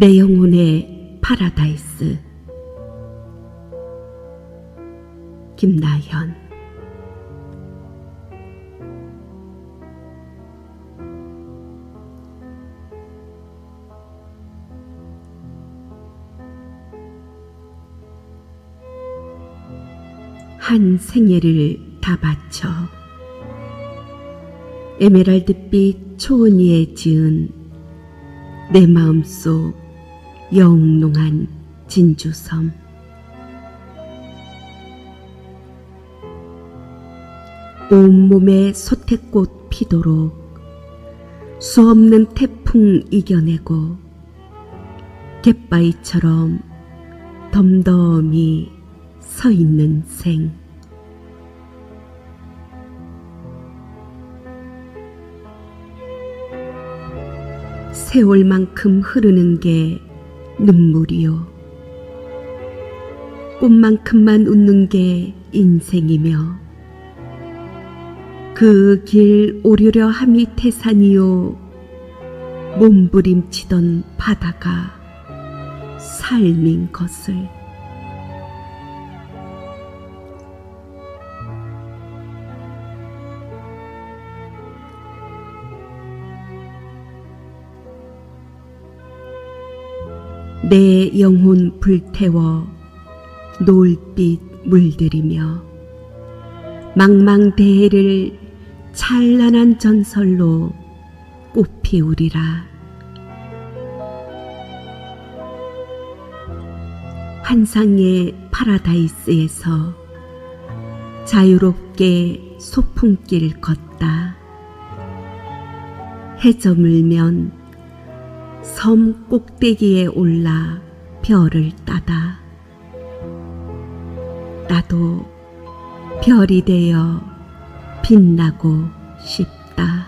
내 영혼의 파라다이스. 김나현. 한 생애를 다 바쳐 에메랄드빛 초원 위에 지은 내 마음속 영롱한 진주섬. 온몸에 소태꽃 피도록 수없는 태풍 이겨내고 갯바위처럼 덤덤히 서 있는 생. 세월만큼 흐르는 게 눈물이요. 꽃만큼만 웃는 게 인생이며 그 길 오르려 함이 태산이요. 몸부림치던 바다가 삶인 것을 내 영혼 불태워 노을빛 물들이며 망망대해를 찬란한 전설로 꽃피우리라. 환상의 파라다이스에서 자유롭게 소풍길 걷다. 해저물면 섬 꼭대기에 올라 별을 따다. 나도 별이 되어 빛나고 싶다.